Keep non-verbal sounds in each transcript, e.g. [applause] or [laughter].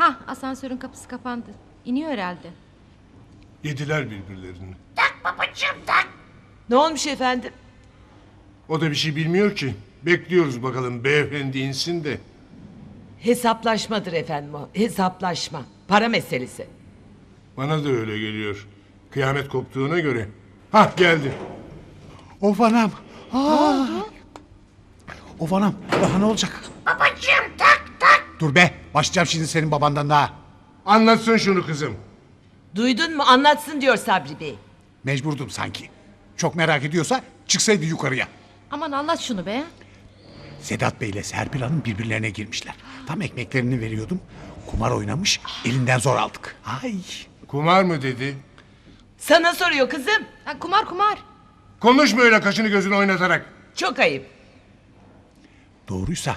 Hah asansörün kapısı kapandı. İniyor herhalde. Yediler birbirlerini. Ne olmuş efendim? O da bir şey bilmiyor ki. Bekliyoruz bakalım beyefendi insin de. Hesaplaşmadır efendim o. Hesaplaşma. Para meselesi. Bana da öyle geliyor. Kıyamet koptuğuna göre. Hah geldi. Of anam. Aa. Of anam. Daha ne olacak? Dur be. Başlayacağım şimdi senin babandan daha. Anlatsın şunu kızım. Duydun mu anlatsın diyor Sabri Bey. Mecburdum sanki. Çok merak ediyorsa çıksaydı yukarıya. Aman anlat şunu be. Sedat Bey ile Serpil Hanım birbirlerine girmişler. Tam ekmeklerini veriyordum. Kumar oynamış. Elinden zor aldık. Ay. Kumar mı dedi? Sana soruyor kızım. Ha, kumar kumar. Konuşma öyle kaşını gözünü oynatarak. Çok ayıp. Doğruysa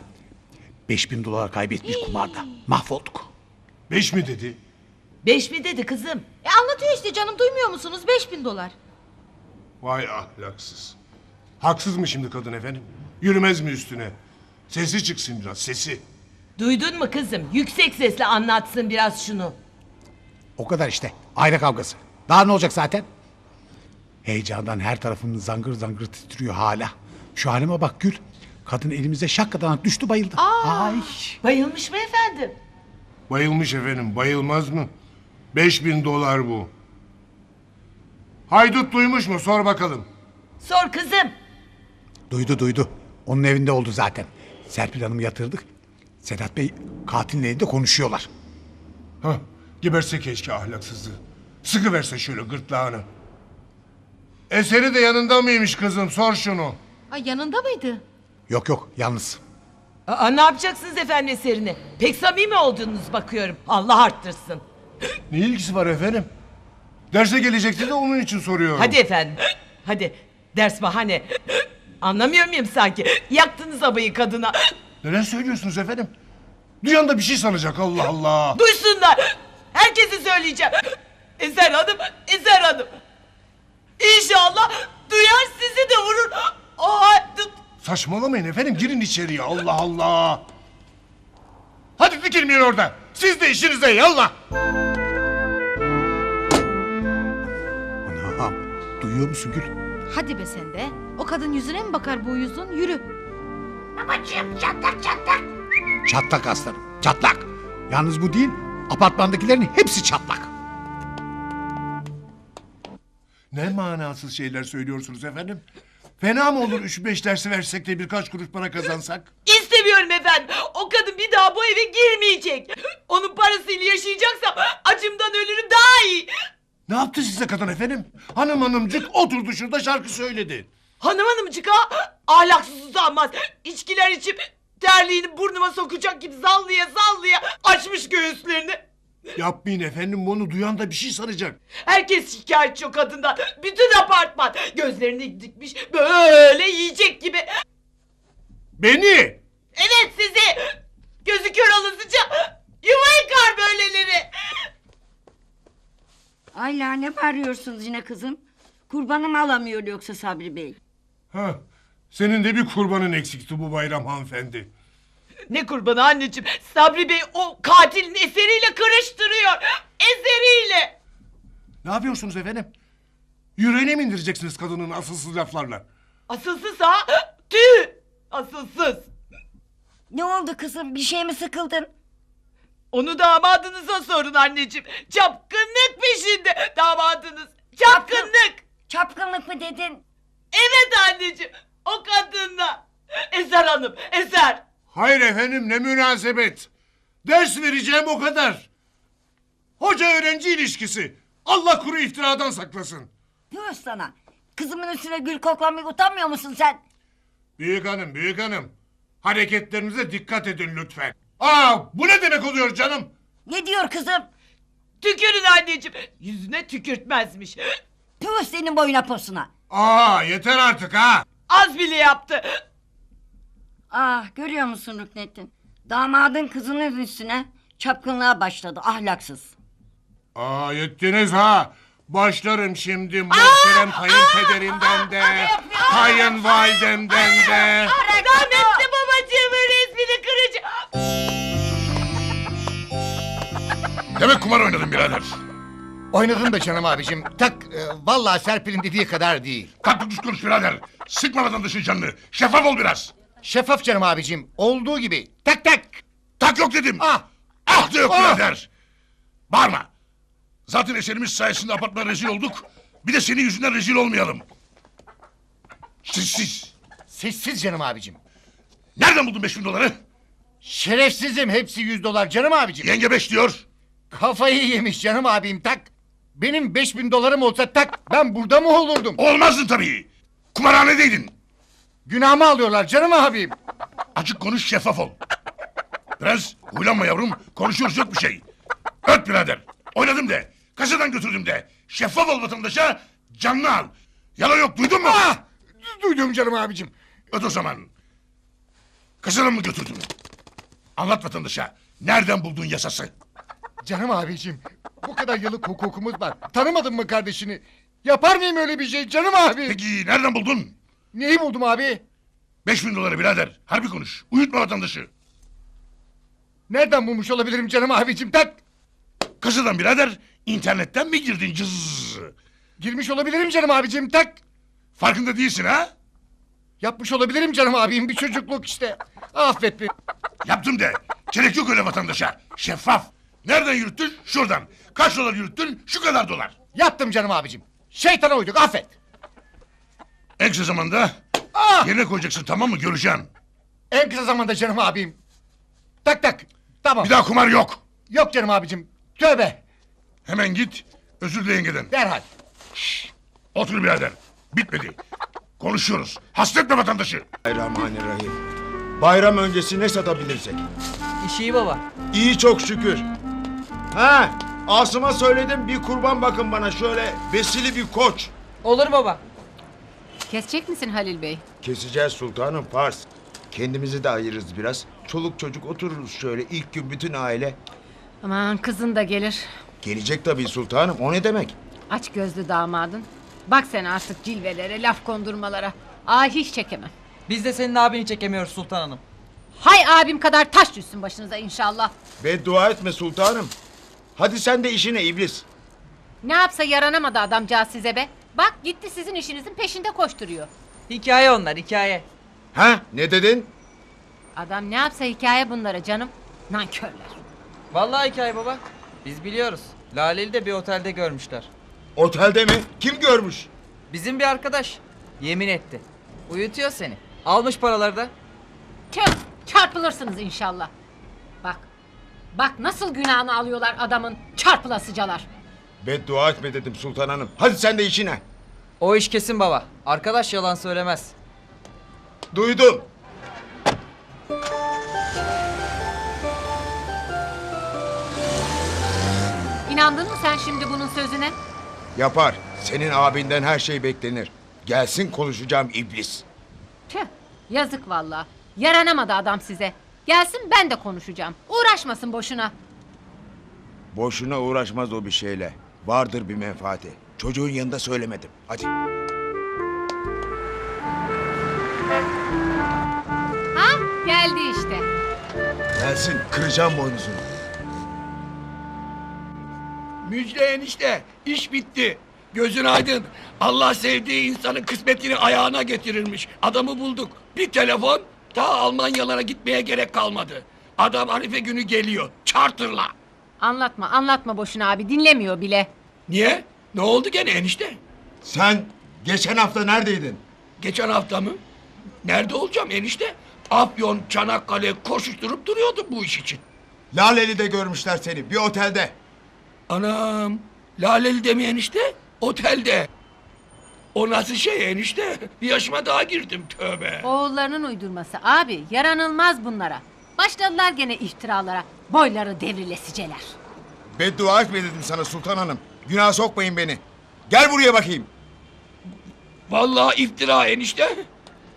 5000 dolar kaybetmiş kumarda. Mahvolduk. Beş mi dedi? Beş mi dedi kızım? E anlatıyor işte canım duymuyor musunuz? 5000 dolar. Vay ahlaksız. Haksız mı şimdi kadın efendim? Yürümez mi üstüne? Sesi çıksın biraz sesi. Duydun mu kızım? Yüksek sesle anlatsın biraz şunu. O kadar işte. Aile kavgası. Daha ne olacak zaten? Heyecandan her tarafım zangır zangır titriyor hala. Şu halime bak Gül. Kadın elimize şakkadan düştü bayıldı. Ay. Bayılmış mı efendim? Bayılmış efendim bayılmaz mı? Beş bin dolar bu. Haydut duymuş mu sor bakalım. Sor kızım. Duydu duydu. Onun evinde oldu zaten. Serpil Hanım'ı yatırdık. Sedat Bey katilin elinde konuşuyorlar. Hah geberse keşke ahlaksızı. Sıkı verse şöyle gırtlağını. Eseri de yanında mıymış kızım sor şunu. Ay yanında mıydı? Yok yok yalnız. Aa, ne yapacaksınız efendim eserini? Pek samimi olduğunuz bakıyorum. Allah arttırsın. [gasps] Ne ilgisi var efendim? Derse gelecekti de onun için soruyorum. Hadi efendim. [gasps] Hadi. Ders bahane. [gasps] Anlamıyor muyum sanki? Yaktınız abayı kadına. Neden söylüyorsunuz efendim? Duyan da bir şey sanacak Allah Allah. Duysunlar. Herkese söyleyeceğim. Eser Hanım, Eser Hanım. İnşallah duyar sizi de. Saçmalamayın efendim girin içeriye Allah Allah. Hadi dikilmeyin orada. Siz de işinize yallah. Anam. Duyuyor musun Gül? Hadi be sen de. O kadın yüzüne mi bakar bu uyuzun? Yürü. Babacığım çatlak çatlak. Çatlak aslanım. Çatlak. Yalnız bu değil. Apartmandakilerin hepsi çatlak. Ne manasız şeyler söylüyorsunuz efendim? Fena mı olur üç beş dersi versek de birkaç kuruş para kazansak? İstemiyorum efendim. O kadın bir daha bu eve girmeyecek. Onun parasıyla yaşayacaksam acımdan ölürüm daha iyi. Ne yaptı size kadın efendim? Hanım hanımcık oturdu şurada şarkı söyledi. Hanım hanımcık ha ahlaksız usanmaz. İçkiler içip terliğini burnuma sokacak gibi zallaya zallaya açmış göğüslerini. Yapmayın efendim bunu duyan da bir şey sanacak. Herkes şikayetçi o kadından. Bütün apartman gözlerini dikmiş böyle yiyecek gibi. Beni! Evet sizi gözü kör olasıca yuva yıkar böyleleri. Ayla ne bağırıyorsunuz yine kızım? Kurbanımı alamıyor yoksa Sabri Bey. Ha, senin de bir kurbanın eksikti bu bayram hanımefendi. Ne kurbanı anneciğim Sabri Bey o katilin eseriyle karıştırıyor. Eseriyle. Ne yapıyorsunuz efendim? Yüreğine mi indireceksiniz kadının asılsız laflarla? Asılsız ha? Tüh! Asılsız. Ne oldu kızım bir şey mi sıkıldın? Onu damadınıza sorun anneciğim. Çapkınlık peşinde damadınız. Çapkınlık. Çapkınlık mı dedin? Evet anneciğim. O kadınla. Eser Hanım, Eser. Hayır efendim ne münasebet. Ders vereceğim o kadar. Hoca öğrenci ilişkisi. Allah kuru iftiradan saklasın. Tüh sana. Kızımın üstüne gül koklamayı utanmıyor musun sen? Büyük hanım, büyük hanım. Hareketlerinize dikkat edin lütfen. Aa, bu ne demek oluyor canım? Ne diyor kızım? Tükürün anneciğim. Yüzüne tükürtmezmiş. Tüh senin boyuna posuna. Aa, yeter artık ha. Az bile yaptı. Ah görüyor musun Rüknettin? Damadın kızının üstüne çapkınlığa başladı ahlaksız. Aa, yettiniz ha. Başlarım şimdi muhterem kayınpederimden de, kayınvalidemden de. Rahmetli babacığımın resmini kıracağım. Demek kumar oynadın birader. Oynadım da canım abicim. Tak e, vallahi Serpil'in dediği kadar değil. Kalk düz konuş birader. Sıkma vatandaşın canını. Şeffaf ol biraz. Şeffaf canım abicim. Olduğu gibi. Tak tak. Tak yok dedim. Ah. Ah da yok Ah. birader. Bağırma. Zaten eserimiz sayesinde apartmana rezil olduk. Bir de senin yüzünden rezil olmayalım. Sessiz. Sessiz canım abicim. Nereden buldun beş bin doları? Şerefsizim hepsi yüz dolar canım abicim. Yenge beş diyor. Kafayı yemiş canım abim tak. Benim 5000 dolarım olsa tak ben burada mı olurdum? Olmazdın tabii. Kumarhanedeydin. Günahımı alıyorlar canım abim. Açık konuş şeffaf ol. Biraz huylanma yavrum. Konuşuyoruz yok bir şey. Öt birader. Oynadım de. Kasadan götürdüm de. Şeffaf ol vatandaşa. Canlı al. Yalan yok duydun mu? Ah! Duydum canım abicim. Öt o zaman. Kasadan mı götürdün? Anlat vatandaşa. Nereden buldun yasası? Canım abicim. Bu kadar yıllık hukukumuz var. Tanımadın mı kardeşini? Yapar mıyım öyle bir şey canım abi? Peki nereden buldun? Neyi buldum abi? Beş bin doları birader. Harbi konuş. Uyutma vatandaşı. Nereden bulmuş olabilirim canım abicim tak? Kasadan birader. internetten mi girdin cız? Girmiş olabilirim canım abicim tak. Farkında değilsin ha? Yapmış olabilirim canım abim bir çocukluk işte. Affet beni. Yaptım de. Gerek yok öyle vatandaşa. Şeffaf. Nereden yürüttün? Şuradan. Kaç dolar yürüttün? Şu kadar dolar. Yaptım canım abicim. Şeytana uyduk affet. En kısa zamanda Ah! yerine koyacaksın tamam mı? Göreceğim. En kısa zamanda canım abim. Tak tak. Tamam. Bir daha kumar yok. Yok canım abicim. Tövbe. Hemen git. Özür dile yengeden. Derhal. Otur birader. Bitmedi. Konuşuyoruz. Hasretme vatandaşı. Bismillahirrahmanirrahim. Bayram öncesi ne satabilirsek. İş iyi baba. İyi çok şükür. Ha, Asım'a söyledim bir kurban bakın bana şöyle besili bir koç. Olur baba. Kesecek misin Halil Bey? Keseceğiz sultanım Pars. Kendimizi de ayırırız biraz. Çoluk çocuk otururuz şöyle ilk gün bütün aile. Aman kızın da gelir. Gelecek tabii sultanım o ne demek? Aç gözlü damadın. Bak sen artık cilvelere, laf kondurmalara. Ay hiç çekemem. Biz de senin abini çekemiyoruz Sultan Hanım. Hay abim kadar taş düşsün başınıza inşallah. Beddua etme sultanım. Hadi sen de işine iblis. Ne yapsa yaranamadı adamcağız size be. Bak gitti sizin işinizin peşinde koşturuyor. Hikaye onlar hikaye. Ha ne dedin? Adam ne yapsa hikaye bunlara canım. Nankörler. Vallahi hikaye baba. Biz biliyoruz. Laleli de bir otelde görmüşler. Otelde mi? Kim görmüş? Bizim bir arkadaş. Yemin etti. Uyutuyor seni. Almış paraları da. Tüh çarpılırsınız inşallah. Bak. Bak nasıl günahını alıyorlar adamın çarpılasıcalar. Beddua etme dedim sultan hanım. Hadi sen de işine. O iş kesin baba. Arkadaş yalan söylemez. Duydum. İnandın mı sen şimdi bunun sözüne? Yapar. Senin abinden her şey beklenir. Gelsin konuşacağım iblis. Tüh yazık valla. Yaranamadı adam size. Gelsin ben de konuşacağım. Uğraşmasın boşuna. Boşuna uğraşmaz o bir şeyle. Vardır bir menfaati. Çocuğun yanında söylemedim. Hadi. Ha geldi işte. Gelsin kıracağım boynuzunu. Müjde enişte, iş bitti. Gözün aydın. Allah sevdiği insanın kısmetini ayağına getirirmiş. Adamı bulduk. Bir telefon, ta Almanyalara gitmeye gerek kalmadı. Adam Arife günü geliyor. Charter'la. Anlatma anlatma boşuna abi dinlemiyor bile. Niye? Ne oldu gene enişte? Sen geçen hafta neredeydin? Geçen hafta mı? Nerede olacağım enişte? Afyon, Çanakkale koşuşturup duruyordum bu iş için. Laleli'de görmüşler seni bir otelde. Anam, Laleli'de mi enişte? Otelde. O nasıl şey enişte? Bir [laughs] yaşıma daha girdim tövbe. Oğullarının uydurması abi yaranılmaz bunlara. Başladılar gene iftiralara. Boyları devrilesiceler. Beddua etme dedim sana sultan hanım. Günah sokmayın beni. Gel buraya bakayım. Vallahi iftira enişte.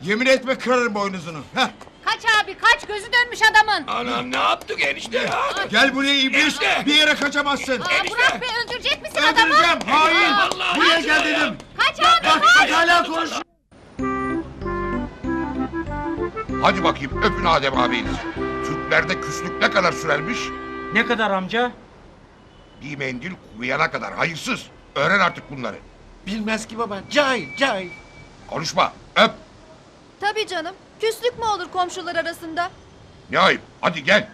Yemin etme kırarım boynuzunu. Heh. Kaç abi kaç gözü dönmüş adamın. Anam ne yaptık enişte ya? Gel buraya iblis. Enişte! Bir yere kaçamazsın. Aa, Burak Bey öldürecek misin adamı? Öldüreceğim. Hain. Vallahi Buraya gel ya. dedim. Kaç abi Bak kaç. bak hala konuş. Hadi bakayım öpün Adem abinizi. Türklerde küslük ne kadar sürermiş? Ne kadar amca? Bir mendil kuruyana kadar hayırsız. Öğren artık bunları. Bilmez ki baba. Cahil cahil. Konuşma. Öp. Tabii canım. Küslük mü olur komşular arasında? Ne ayıp. Hadi gel.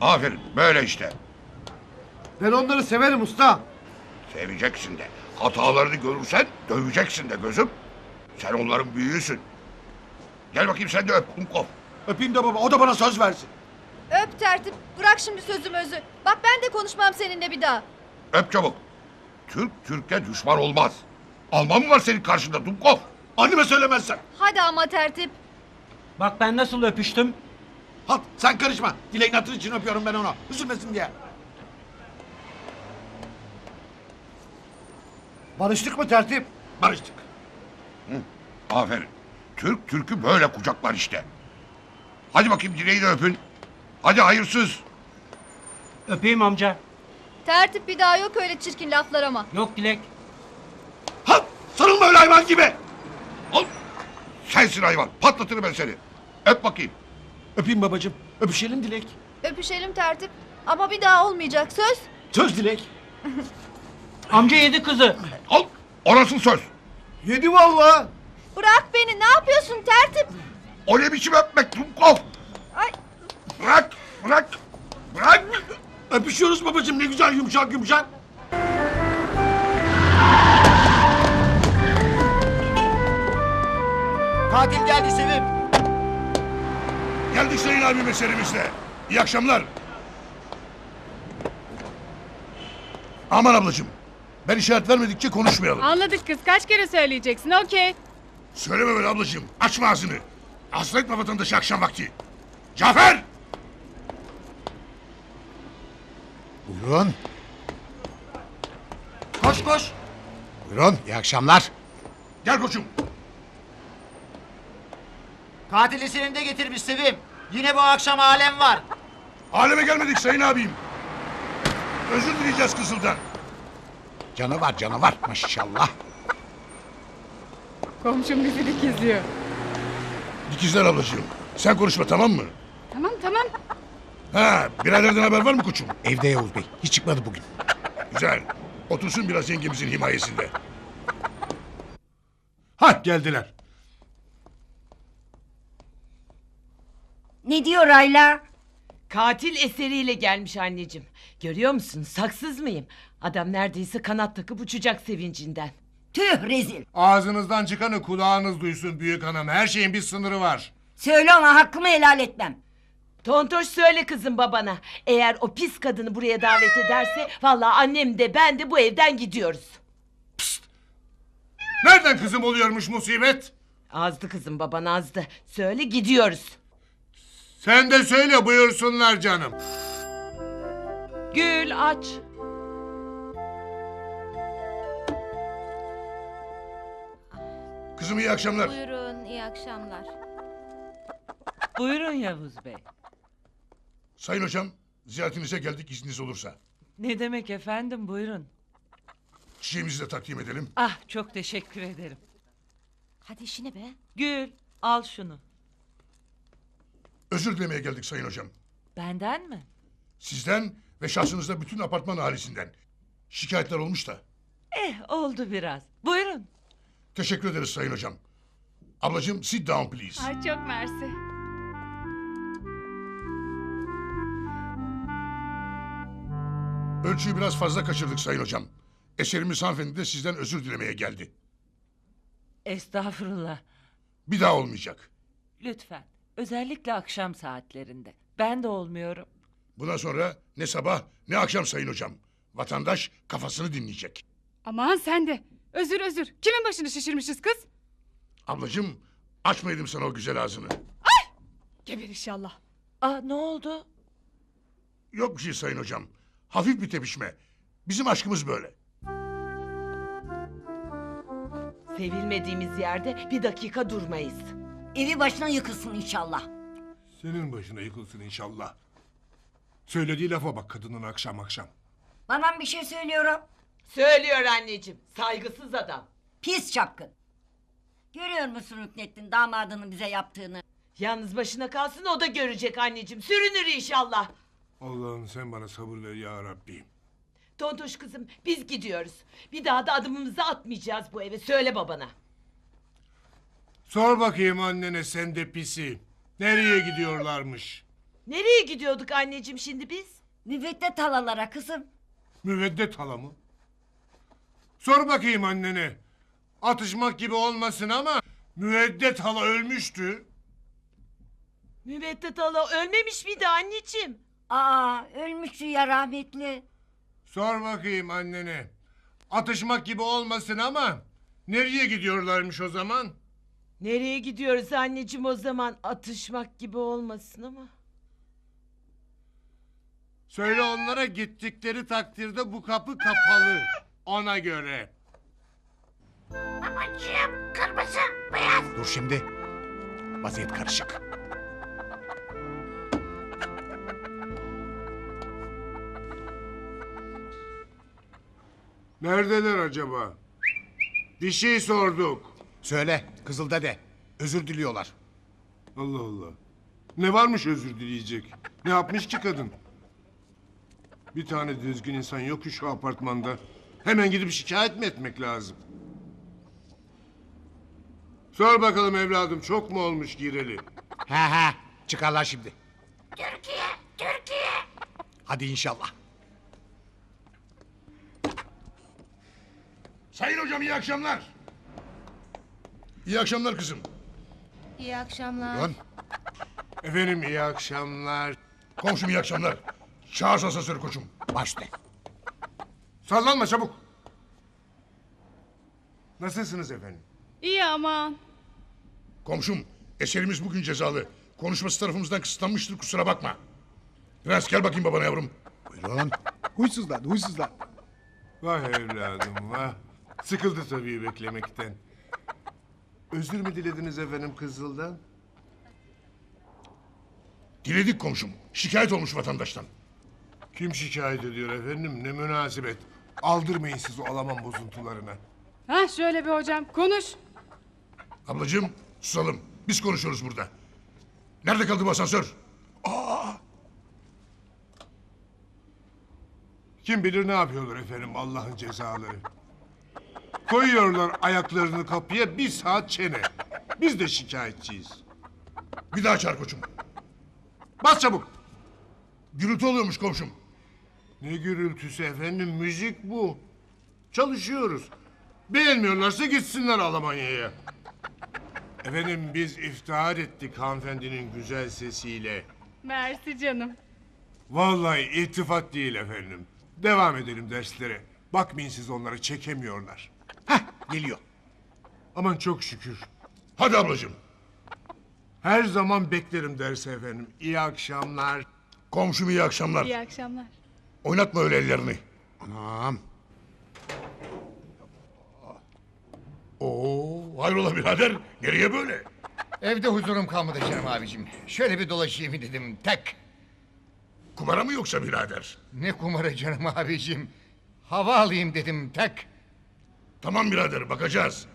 Aferin. Böyle işte. Ben onları severim usta. Seveceksin de. Hatalarını görürsen döveceksin de gözüm. Sen onların büyüğüsün. Gel bakayım sen de öp Dumkov. Öpeyim de baba o da bana söz versin. Öp tertip. Bırak şimdi sözüm özü. Bak ben de konuşmam seninle bir daha. Öp çabuk. Türk Türk'e düşman olmaz. Alman mı var senin karşında Dumkov? Anneme söylemezsen. Hadi ama tertip. Bak ben nasıl öpüştüm. Halt sen karışma. Dileğin hatırı için öpüyorum ben onu. Üzülmesin diye. Barıştık mı tertip? Barıştık. Aferin. Türk Türk'ü böyle kucaklar işte. Hadi bakayım direği de öpün. Hadi hayırsız. Öpeyim amca. Tertip bir daha yok öyle çirkin laflar ama. Yok Dilek. Halt! Sarılma öyle hayvan gibi. Al. Sensin hayvan. Patlatırım ben seni. Öp bakayım. Öpeyim babacığım. Öpüşelim Dilek. Öpüşelim tertip. Ama bir daha olmayacak söz. Söz Dilek. [laughs] Amca yedi kızı. Al. Orası söz. Yedi valla. Bırak beni ne yapıyorsun tertip? O ne biçim öpmek Dumkov? Ay. Bırak. Bırak. Bırak. Öpüşüyoruz babacığım ne güzel yumuşak yumuşak. Katil geldi Sevim. Geldik Sayın abi meselemizle. İyi akşamlar. Aman ablacığım. Ben işaret vermedikçe konuşmayalım. Anladık kız kaç kere söyleyeceksin okey. Söyleme böyle ablacığım. Açma ağzını. Hasta etme vatandaşı akşam vakti. Cafer! Buyurun. Koş koş. Buyurun. İyi akşamlar. Gel koçum. Katili senin de getirmiş Sevim. Yine bu akşam alem var. Aleme gelmedik sayın abim. Özür dileyeceğiz kızıldan. Canavar canavar maşallah. Komşum bizi dikizliyor. Dikizler ablacığım. Sen konuşma tamam mı? Tamam tamam. Ha, biraderden haber var mı koçum? Evde Yavuz Bey. Hiç çıkmadı bugün. Güzel. Otursun biraz yengemizin himayesinde. Ha geldiler. Ne diyor Ayla? Katil eseriyle gelmiş anneciğim. Görüyor musun saksız mıyım? Adam neredeyse kanat takıp uçacak sevincinden. Tüh rezil. Ağzınızdan çıkanı kulağınız duysun büyük hanım. Her şeyin bir sınırı var. Söyle ona hakkımı helal etmem. Tontoş söyle kızım babana. Eğer o pis kadını buraya davet ederse... ...vallahi annem de ben de bu evden gidiyoruz. Nereden kızım oluyormuş musibet? Azdı kızım baban azdı. Söyle gidiyoruz. Sen de söyle buyursunlar canım. Gül aç. Kızım iyi akşamlar. Buyurun iyi akşamlar. Buyurun Yavuz Bey. Sayın hocam, ziyaretinize geldik izniniz olursa. Ne demek efendim buyurun. Çiçeğimizi de takdim edelim. Ah çok teşekkür ederim. Hadi işine be. Gül al şunu. Özür dilemeye geldik sayın hocam. Benden mi? Sizden ve şahsınızda bütün apartman ailesinden. Şikayetler olmuş da. Eh oldu biraz. Buyurun. Teşekkür ederiz sayın hocam. Ablacığım sit down please. Ay çok mersi. Ölçüyü biraz fazla kaçırdık sayın hocam. Eserimiz hanımefendi de sizden özür dilemeye geldi. Estağfurullah. Bir daha olmayacak. Lütfen. Özellikle akşam saatlerinde. Ben de olmuyorum. Bundan sonra ne sabah ne akşam sayın hocam. Vatandaş kafasını dinleyecek. Aman sen de. Özür özür. Kimin başını şişirmişiz kız? Ablacığım açmaydım sana o güzel ağzını. Geber inşallah. Aa ne oldu? Yok bir şey sayın hocam. Hafif bir tepişme. Bizim aşkımız böyle. Sevilmediğimiz yerde bir dakika durmayız. Evi başına yıkılsın inşallah. Senin başına yıkılsın inşallah. Söylediği lafa bak kadının akşam akşam. Bana bir şey söylüyorum. Söylüyor anneciğim. Saygısız adam. Pis çapkın. Görüyor musun Rüknettin damadının bize yaptığını? Yalnız başına kalsın o da görecek anneciğim. Sürünür inşallah. Allah'ım sen bana sabır ver ya Rabbim. Tontoş kızım biz gidiyoruz. Bir daha da adımımızı atmayacağız bu eve. Söyle babana. Sor bakayım annene sen de pisi. Nereye gidiyorlarmış? Nereye gidiyorduk anneciğim şimdi biz? Müveddet halalara kızım. Müveddet hala mı? Sor bakayım annene. Atışmak gibi olmasın ama müveddet hala ölmüştü. Müveddet hala ölmemiş miydi anneciğim? Aa ölmüştü ya rahmetli. Sor bakayım annene. Atışmak gibi olmasın ama nereye gidiyorlarmış o zaman? Nereye gidiyoruz anneciğim o zaman? Atışmak gibi olmasın ama. Söyle onlara gittikleri takdirde bu kapı kapalı. Ona göre. Dur şimdi. Vaziyet karışık. Neredeler acaba? Bir şey sorduk. Söyle Kızılda de. Özür diliyorlar. Allah Allah. Ne varmış özür dileyecek? Ne yapmış ki kadın? Bir tane düzgün insan yok ki şu apartmanda. Hemen gidip şikayet mi etmek lazım? Sor bakalım evladım çok mu olmuş gireli? He he çıkarlar şimdi. Türkiye, Türkiye. Hadi inşallah. Sayın hocam iyi akşamlar. İyi akşamlar kızım. İyi akşamlar. Dön. Efendim iyi akşamlar. Komşum iyi akşamlar. Çağır asansörü koçum. Başla. Sallanma çabuk. Nasılsınız efendim? İyi aman. Komşum eserimiz bugün cezalı. Konuşması tarafımızdan kısıtlanmıştır kusura bakma. Prens gel bakayım babana yavrum. Buyurun. Huysuzlar huysuzlar. Vah evladım vah. Sıkıldı tabii beklemekten. Özür mü dilediniz efendim Kızıl'dan? Diledik komşum. Şikayet olmuş vatandaştan. Kim şikayet ediyor efendim? Ne münasebet. Aldırmayın siz o Alaman bozuntularına. Ha şöyle bir hocam konuş. Ablacığım susalım. Biz konuşuyoruz burada. Nerede kaldı bu asansör? Kim bilir ne yapıyorlar efendim Allah'ın cezaları. Koyuyorlar ayaklarını kapıya bir saat çene. Biz de şikayetçiyiz. Bir daha çağır koçum. Bas çabuk. Gürültü oluyormuş komşum. Ne gürültüsü efendim müzik bu. Çalışıyoruz. Beğenmiyorlarsa gitsinler Almanya'ya. Efendim biz iftihar ettik hanımefendinin güzel sesiyle. Mersi canım. Vallahi iltifat değil efendim. Devam edelim derslere. Bakmayın siz onlara çekemiyorlar. Heh geliyor. Aman çok şükür. Hadi ablacığım. Her zaman beklerim derse efendim. İyi akşamlar. Komşum iyi akşamlar. İyi akşamlar. Oynatma öyle ellerini. Anam. Oo, hayrola birader? Nereye böyle? Evde huzurum kalmadı canım abicim. Şöyle bir dolaşayım dedim tek. Kumara mı yoksa birader? Ne kumarı canım abicim. Hava alayım dedim tek. Tamam birader bakacağız.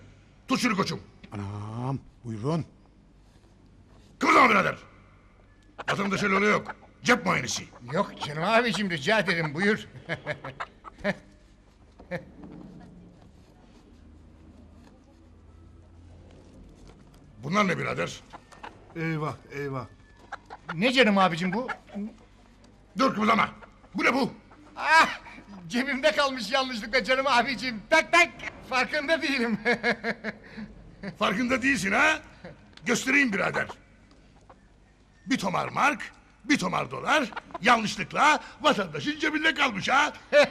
Tut şunu koçum. Anam. Buyurun. Kıvırma birader. Vatandaşa öyle yok. Cep muayenesi. Yok canım abicim rica ederim buyur. [laughs] Bunlar ne birader? Eyvah eyvah. ne canım abicim bu? Dur kıvırlama. Bu ne bu? Ah cebimde kalmış yanlışlıkla canım abicim. Tak tak farkında değilim. [laughs] Farkında değilsin ha? Göstereyim birader. Bir tomar mark, bir tomar dolar yanlışlıkla vatandaşın cebinde kalmış ha? [laughs]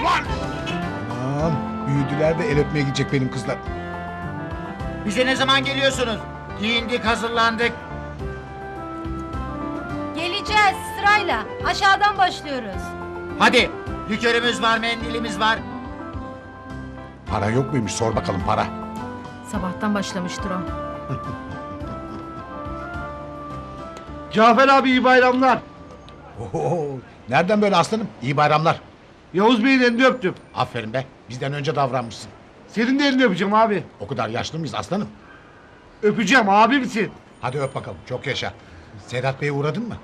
Ulan! Anam. Büyüdüler de el öpmeye gidecek benim kızlar. Bize ne zaman geliyorsunuz? Giyindik, hazırlandık. Geleceğiz sırayla. Aşağıdan başlıyoruz. Hadi, likörümüz var, mendilimiz var. Para yok muymuş sor bakalım para. Sabahtan başlamıştır o. [laughs] Cafer abi iyi bayramlar. Oho. Nereden böyle aslanım? İyi bayramlar. Yavuz Bey'in elini öptüm. Aferin be. Bizden önce davranmışsın. Senin de elini öpeceğim abi. O kadar yaşlı mıyız aslanım? Öpeceğim abi misin? Hadi öp bakalım çok yaşa. Sedat Bey'e uğradın mı?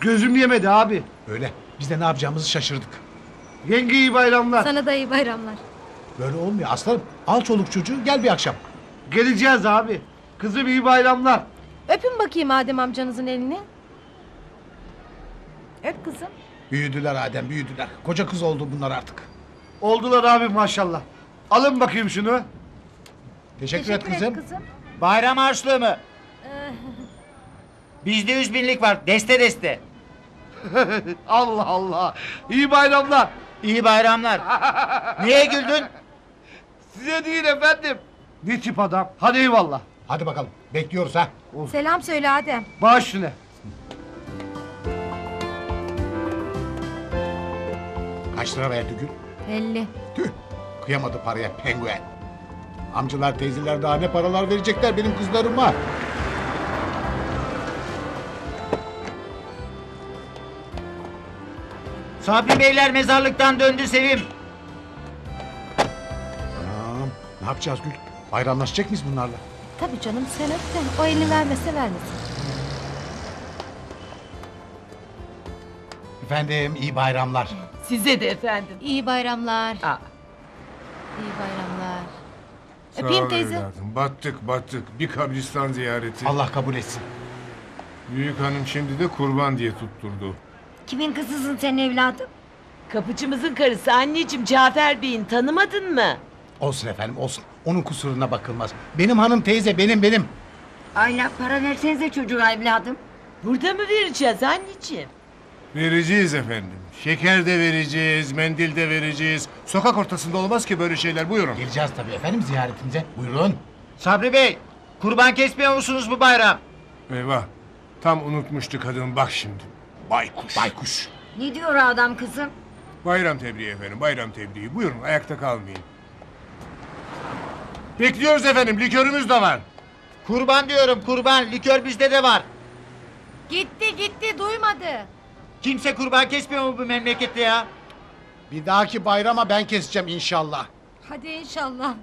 Gözüm yemedi abi. Öyle. Biz de ne yapacağımızı şaşırdık. Yenge iyi bayramlar. Sana da iyi bayramlar. Böyle olmuyor aslanım. Al çoluk çocuğu gel bir akşam. Geleceğiz abi. Kızım iyi bayramlar. Öpün bakayım Adem amcanızın elini. Öp kızım. Büyüdüler Adem büyüdüler. Koca kız oldu bunlar artık. Oldular abi maşallah. Alın bakayım şunu. Teşekkür, et kızım. Bayram harçlığı mı? [laughs] Bizde yüz binlik var. Deste deste. [laughs] Allah Allah. İyi bayramlar. İyi bayramlar. [laughs] Niye güldün? Size değil efendim. Ne tip adam. Hadi eyvallah. Hadi bakalım. Bekliyoruz ha. Selam söyle Adem. Baş üstüne. Kaç lira verdi Gül? 50. Tüh. Kıyamadı paraya penguen. Amcalar teyzeler daha ne paralar verecekler benim kızlarıma. Sabri Beyler mezarlıktan döndü Sevim. Anam. Ne yapacağız Gül? Bayramlaşacak mıyız bunlarla? Tabii canım sen öp de o elini vermese vermesin. Efendim iyi bayramlar. Size de efendim. İyi bayramlar. Aa. İyi bayramlar. Sağ Öpeyim ol teyze. evladım. Battık battık. Bir kabristan ziyareti. Allah kabul etsin. Büyük hanım şimdi de kurban diye tutturdu. Kimin kızısın sen evladım? Kapıcımızın karısı anneciğim Cafer Bey'in tanımadın mı? Olsun efendim olsun. Onun kusuruna bakılmaz. Benim hanım teyze benim benim. Ayla para versenize çocuğa evladım. Burada mı vereceğiz anneciğim? Vereceğiz efendim. Şeker de vereceğiz, mendil de vereceğiz. Sokak ortasında olmaz ki böyle şeyler. Buyurun. Geleceğiz tabii efendim ziyaretinize. Buyurun. Sabri Bey, kurban kesmiyor musunuz bu bayram? Eyvah. Tam unutmuştu kadın. Bak şimdi. Baykuş. Baykuş. Ne diyor adam kızım? Bayram tebriği efendim. Bayram tebriği. Buyurun ayakta kalmayın. Bekliyoruz efendim. Likörümüz de var. Kurban diyorum kurban, likör bizde de var. Gitti gitti duymadı. Kimse kurban kesmiyor mu bu memlekette ya? Bir dahaki bayrama ben keseceğim inşallah. Hadi inşallah.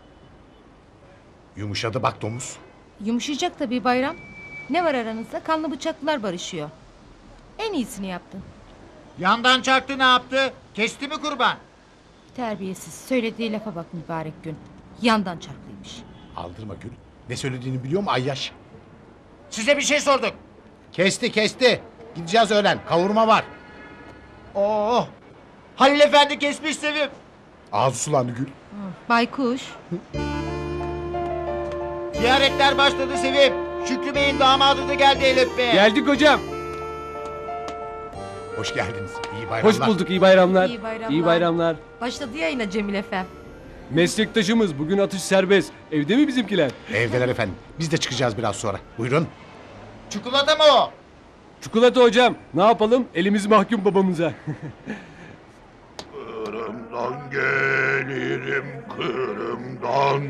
Yumuşadı bak domuz. Yumuşayacak tabii bayram. Ne var aranızda? Kanlı bıçaklılar barışıyor. En iyisini yaptın. Yandan çaktı ne yaptı? Kesti mi kurban? Terbiyesiz. Söylediği lafa bak mübarek gün. Yandan çarklıymış. Aldırma Gül. Ne söylediğini biliyor mu Ayyaş? Size bir şey sorduk. Kesti kesti. Gideceğiz öğlen. Kavurma var. Oo. Halil Efendi kesmiş Sevim. Ağzı sulandı Gül. Baykuş. Ziyaretler başladı Sevim. Şükrü Bey'in damadı da geldi el öpmeye. Geldik hocam. Hoş geldiniz. İyi bayramlar. Hoş bulduk. iyi bayramlar. İyi bayramlar. İyi bayramlar. Başladı yayına Cemil Efem. Meslektaşımız bugün atış serbest. Evde mi bizimkiler? Evdeler efendim. Biz de çıkacağız biraz sonra. Buyurun. Çikolata mı o? Çikolata hocam. Ne yapalım? Elimiz mahkum babamıza. [laughs] Kırımdan gelirim Kırım'dan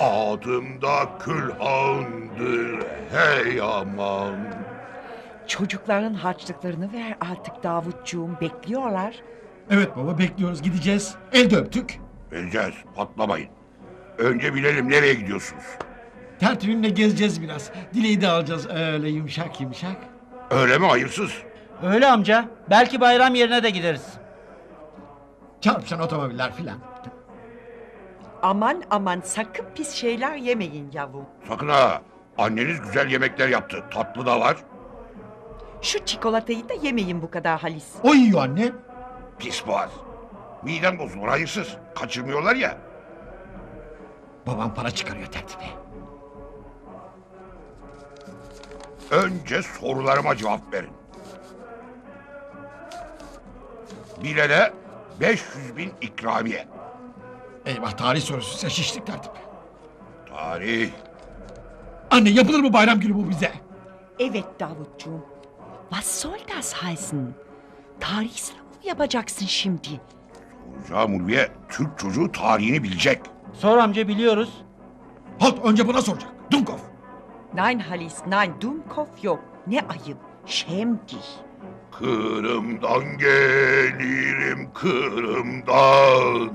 Adımda külhandır hey aman Çocukların harçlıklarını ver artık Davutcuğum bekliyorlar. Evet baba bekliyoruz gideceğiz. Elde öptük. Vereceğiz patlamayın Önce bilelim nereye gidiyorsunuz Tertibimle gezeceğiz biraz. Dileği de alacağız öyle yumuşak yumuşak. Öyle mi hayırsız Öyle amca. Belki bayram yerine de gideriz. Çarpışan otomobiller filan. Aman aman sakın pis şeyler yemeyin yavrum. Sakın ha Anneniz güzel yemekler yaptı tatlı da var Şu çikolatayı da yemeyin bu kadar Halis. O yiyor anne. Pis boğaz Midem bozulur hayırsız Kaçırmıyorlar ya Babam para çıkarıyor tertibe. Önce sorularıma cevap verin. Bilene 500 bin ikramiye. Eyvah tarih sorusu şiştik tertip. Tarih. Anne yapılır mı bayram günü bu bize? Evet Davutcuğum. Was soll das heißen? Tarih sınavı mı yapacaksın şimdi? Hocam Ulviye Türk çocuğu tarihini bilecek. Sor amca biliyoruz. Halt önce buna soracak. Dumkov. Nein Halis, nein Dumkov yok. Ne ayıp. Şem dich. Kırım'dan gelirim Kırım'dan.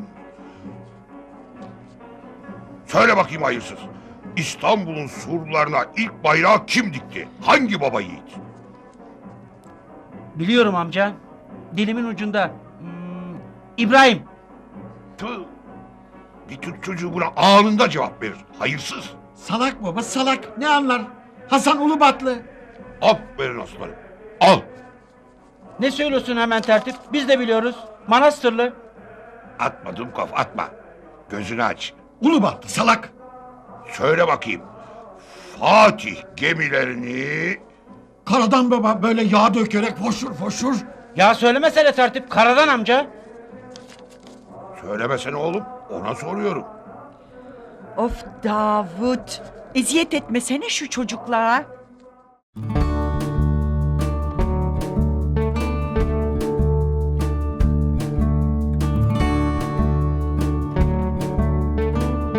Söyle bakayım hayırsız. İstanbul'un surlarına ilk bayrağı kim dikti? Hangi baba yiğit? Biliyorum amca. Dilimin ucunda. İbrahim. Tüh. Bir Türk çocuğu buna anında cevap verir. Hayırsız. Salak baba salak. Ne anlar? Hasan Ulubatlı. Aferin aslanım. Al. Ne söylüyorsun hemen tertip? Biz de biliyoruz. Manastırlı. Atma Dumkov atma. Gözünü aç. Ulubatlı salak. Söyle bakayım. Fatih gemilerini Karadan baba böyle yağ dökerek foşur foşur. Ya söylemesene tertip. Karadan amca. Söylemesene oğlum. Ona soruyorum. Of Davut. Eziyet etmesene şu çocuklara.